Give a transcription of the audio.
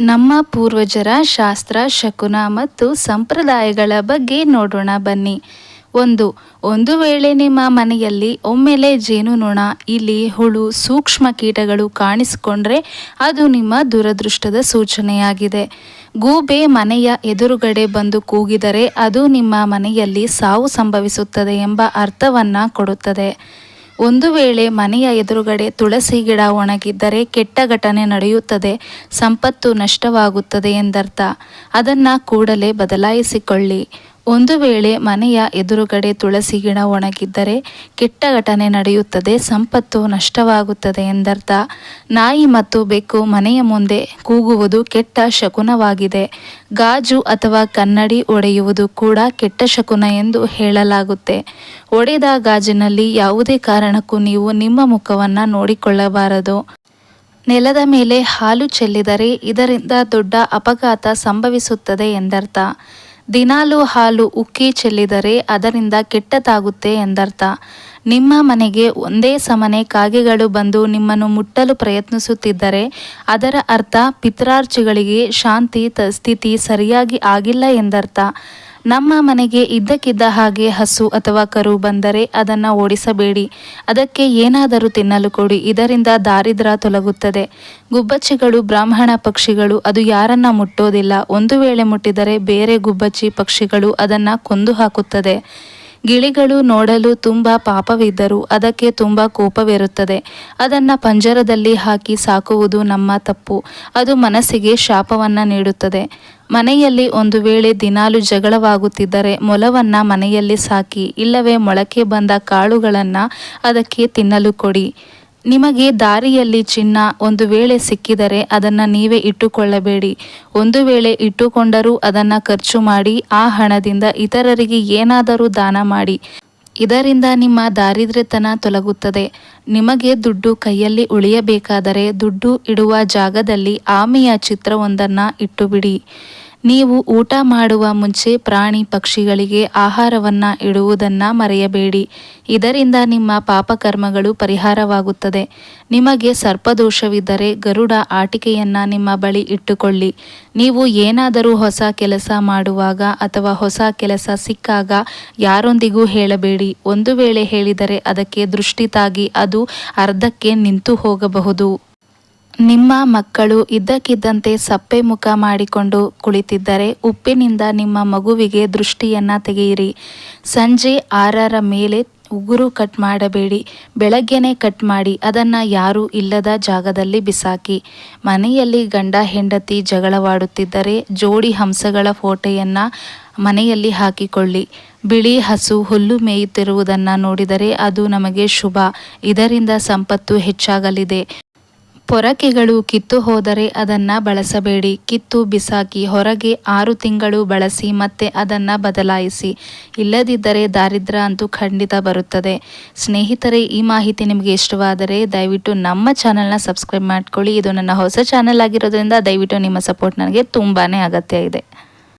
ನಮ್ಮ ಪೂರ್ವಜರ ಶಾಸ್ತ್ರ, ಶಕುನ ಮತ್ತು ಸಂಪ್ರದಾಯಗಳ ಬಗ್ಗೆ ನೋಡೋಣ ಬನ್ನಿ. ಒಂದು ಒಂದು ವೇಳೆ ನಿಮ್ಮ ಮನೆಯಲ್ಲಿ ಒಮ್ಮೆಲೆ ಜೇನುನೊಣ ಇಲಿ, ಹುಳು, ಸೂಕ್ಷ್ಮ ಕೀಟಗಳು ಕಾಣಿಸಿಕೊಂಡ್ರೆ ಅದು ನಿಮ್ಮ ದುರದೃಷ್ಟದ ಸೂಚನೆಯಾಗಿದೆ. ಗೂಬೆ ಮನೆಯ ಎದುರುಗಡೆ ಬಂದು ಕೂಗಿದರೆ ಅದು ನಿಮ್ಮ ಮನೆಯಲ್ಲಿ ಸಾವು ಸಂಭವಿಸುತ್ತದೆ ಎಂಬ ಅರ್ಥವನ್ನು ಕೊಡುತ್ತದೆ. ಒಂದು ವೇಳೆ ಮನೆಯ ಎದುರುಗಡೆ ತುಳಸಿ ಗಿಡ ಒಣಗಿದ್ದರೆ ಕೆಟ್ಟ ಘಟನೆ ನಡೆಯುತ್ತದೆ, ಸಂಪತ್ತು ನಷ್ಟವಾಗುತ್ತದೆ ಎಂದರ್ಥ. ಅದನ್ನು ಕೂಡಲೇ ಬದಲಾಯಿಸಿಕೊಳ್ಳಿ. ಒಂದು ವೇಳೆ ಮನೆಯ ಎದುರುಗಡೆ ತುಳಸಿ ಗಿಡ ಒಣಗಿದ್ದರೆ ಕೆಟ್ಟ ಘಟನೆ ನಡೆಯುತ್ತದೆ, ಸಂಪತ್ತು ನಷ್ಟವಾಗುತ್ತದೆ ಎಂದರ್ಥ. ನಾಯಿ ಮತ್ತು ಬೆಕ್ಕು ಮನೆಯ ಮುಂದೆ ಕೂಗುವುದು ಕೆಟ್ಟ ಶಕುನವಾಗಿದೆ. ಗಾಜು ಅಥವಾ ಕನ್ನಡಿ ಒಡೆಯುವುದು ಕೂಡ ಕೆಟ್ಟ ಶಕುನ ಎಂದು ಹೇಳಲಾಗುತ್ತೆ. ಒಡೆದ ಗಾಜಿನಲ್ಲಿ ಯಾವುದೇ ಕಾರಣಕ್ಕೂ ನೀವು ನಿಮ್ಮ ಮುಖವನ್ನು ನೋಡಿಕೊಳ್ಳಬಾರದು. ನೆಲದ ಮೇಲೆ ಹಾಲು ಚೆಲ್ಲಿದರೆ ಇದರಿಂದ ದೊಡ್ಡ ಅಪಘಾತ ಸಂಭವಿಸುತ್ತದೆ ಎಂದರ್ಥ. ದಿನಾಲು ಹಾಲು ಉಕ್ಕಿ ಚೆಲ್ಲಿದರೆ ಅದರಿಂದ ಕೆಟ್ಟದಾಗುತ್ತೆ ಎಂದರ್ಥ. ನಿಮ್ಮ ಮನೆಗೆ ಒಂದೇ ಸಮನೆ ಕಾಗೆಗಳು ಬಂದು ನಿಮ್ಮನ್ನು ಮುಟ್ಟಲು ಪ್ರಯತ್ನಿಸುತ್ತಿದ್ದರೆ ಅದರ ಅರ್ಥ ಪಿತ್ರಾರ್ಚಿಗಳಿಗೆ ಶಾಂತಿ ಸ್ಥಿತಿ ಸರಿಯಾಗಿ ಆಗಿಲ್ಲ ಎಂದರ್ಥ. ನಮ್ಮ ಮನೆಗೆ ಇದ್ದಕ್ಕಿದ್ದ ಹಾಗೆ ಹಸು ಅಥವಾ ಕರು ಬಂದರೆ ಅದನ್ನು ಓಡಿಸಬೇಡಿ. ಅದಕ್ಕೆ ಏನಾದರೂ ತಿನ್ನಲು ಕೊಡಿ. ಇದರಿಂದ ದಾರಿದ್ರ ತೊಲಗುತ್ತದೆ. ಗುಬ್ಬಚ್ಚಿಗಳು ಬ್ರಾಹ್ಮಣ ಪಕ್ಷಿಗಳು, ಅದು ಯಾರನ್ನ ಮುಟ್ಟೋದಿಲ್ಲ. ಒಂದು ವೇಳೆ ಮುಟ್ಟಿದರೆ ಬೇರೆ ಗುಬ್ಬಚ್ಚಿ ಪಕ್ಷಿಗಳು ಅದನ್ನು ಕೊಂದು ಹಾಕುತ್ತದೆ. ಗಿಳಿಗಳು ನೋಡಲು ತುಂಬ ಪಾಪವಿದ್ದರೂ ಅದಕ್ಕೆ ತುಂಬ ಕೋಪವಿರುತ್ತದೆ. ಅದನ್ನು ಪಂಜರದಲ್ಲಿ ಹಾಕಿ ಸಾಕುವುದು ನಮ್ಮ ತಪ್ಪು. ಅದು ಮನಸ್ಸಿಗೆ ಶಾಪವನ್ನು ನೀಡುತ್ತದೆ. ಮನೆಯಲ್ಲಿ ಒಂದು ವೇಳೆ ದಿನಾಲು ಜಗಳವಾಗುತ್ತಿದ್ದರೆ ಮೊಲವನ್ನು ಮನೆಯಲ್ಲಿ ಸಾಕಿ, ಇಲ್ಲವೇ ಮೊಳಕೆ ಬಂದ ಕಾಳುಗಳನ್ನು ಅದಕ್ಕೆ ತಿನ್ನಲು ಕೊಡಿ. ನಿಮಗೆ ದಾರಿಯಲ್ಲಿ ಚಿನ್ನ ಒಂದು ವೇಳೆ ಸಿಕ್ಕಿದರೆ ಅದನ್ನು ನೀವೇ ಇಟ್ಟುಕೊಳ್ಳಬೇಡಿ. ಒಂದು ವೇಳೆ ಇಟ್ಟುಕೊಂಡರೂ ಅದನ್ನು ಖರ್ಚು ಮಾಡಿ ಆ ಹಣದಿಂದ ಇತರರಿಗೆ ಏನಾದರೂ ದಾನ ಮಾಡಿ. ಇದರಿಂದ ನಿಮ್ಮ ದಾರಿದ್ರ್ಯತನ ತೊಲಗುತ್ತದೆ. ನಿಮಗೆ ದುಡ್ಡು ಕೈಯಲ್ಲಿ ಉಳಿಯಬೇಕಾದರೆ ದುಡ್ಡು ಇಡುವ ಜಾಗದಲ್ಲಿ ಆಮೆಯ ಚಿತ್ರವೊಂದನ್ನು ಇಟ್ಟುಬಿಡಿ. ನೀವು ಊಟ ಮಾಡುವ ಮುಂಚೆ ಪ್ರಾಣಿ ಪಕ್ಷಿಗಳಿಗೆ ಆಹಾರವನ್ನು ಇಡುವುದನ್ನು ಮರೆಯಬೇಡಿ. ಇದರಿಂದ ನಿಮ್ಮ ಪಾಪಕರ್ಮಗಳು ಪರಿಹಾರವಾಗುತ್ತದೆ. ನಿಮಗೆ ಸರ್ಪದೋಷವಿದ್ದರೆ ಗರುಡ ಆಟಿಕೆಯನ್ನು ನಿಮ್ಮ ಬಳಿ ಇಟ್ಟುಕೊಳ್ಳಿ. ನೀವು ಏನಾದರೂ ಹೊಸ ಕೆಲಸ ಮಾಡುವಾಗ ಅಥವಾ ಹೊಸ ಕೆಲಸ ಸಿಕ್ಕಾಗ ಯಾರೊಂದಿಗೂ ಹೇಳಬೇಡಿ. ಒಂದು ವೇಳೆ ಹೇಳಿದರೆ ಅದಕ್ಕೆ ದೃಷ್ಟಿ ತಾಗಿ ಅದು ಅರ್ಧಕ್ಕೆ ನಿಂತು ಹೋಗಬಹುದು. ನಿಮ್ಮ ಮಕ್ಕಳು ಇದ್ದಕ್ಕಿದ್ದಂತೆ ಸಪ್ಪೆ ಮುಖ ಮಾಡಿಕೊಂಡು ಕುಳಿತಿದ್ದರೆ ಉಪ್ಪಿನಿಂದ ನಿಮ್ಮ ಮಗುವಿಗೆ ದೃಷ್ಟಿಯನ್ನು ತೆಗೆಯಿರಿ. ಸಂಜೆ ಆರರ ಮೇಲೆ ಉಗುರು ಕಟ್ ಮಾಡಬೇಡಿ. ಬೆಳಗ್ಗೆನೆ ಕಟ್ ಮಾಡಿ, ಅದನ್ನು ಯಾರೂ ಇಲ್ಲದ ಜಾಗದಲ್ಲಿ ಬಿಸಾಕಿ. ಮನೆಯಲ್ಲಿ ಗಂಡ ಹೆಂಡತಿ ಜಗಳವಾಡುತ್ತಿದ್ದರೆ ಜೋಡಿ ಹಂಸಗಳ ಫೋಟೋಯನ್ನು ಮನೆಯಲ್ಲಿ ಹಾಕಿಕೊಳ್ಳಿ. ಬಿಳಿ ಹಸು ಹುಲ್ಲು ಮೇಯುತ್ತಿರುವುದನ್ನು ನೋಡಿದರೆ ಅದು ನಮಗೆ ಶುಭ. ಇದರಿಂದ ಸಂಪತ್ತು ಹೆಚ್ಚಾಗಲಿದೆ. ಪೊರಕೆಗಳು ಕಿತ್ತು ಹೋದರೆ ಅದನ್ನು ಬಳಸಬೇಡಿ. ಕಿತ್ತು ಬಿಸಾಕಿ ಹೊರಗೆ ಆರು ತಿಂಗಳು ಬಳಸಿ ಮತ್ತೆ ಅದನ್ನು ಬದಲಾಯಿಸಿ. ಇಲ್ಲದಿದ್ದರೆ ದಾರಿದ್ರ್ಯ ಅಂತೂ ಖಂಡಿತ ಬರುತ್ತದೆ. ಸ್ನೇಹಿತರೆ, ಈ ಮಾಹಿತಿ ನಿಮಗೆ ಇಷ್ಟವಾದರೆ ದಯವಿಟ್ಟು ನಮ್ಮ ಚಾನಲ್ನ ಸಬ್ಸ್ಕ್ರೈಬ್ ಮಾಡ್ಕೊಳ್ಳಿ. ಇದು ನನ್ನ ಹೊಸ ಚಾನಲ್ ಆಗಿರೋದ್ರಿಂದ ದಯವಿಟ್ಟು ನಿಮ್ಮ ಸಪೋರ್ಟ್ ನನಗೆ ತುಂಬಾ ಅಗತ್ಯ ಇದೆ.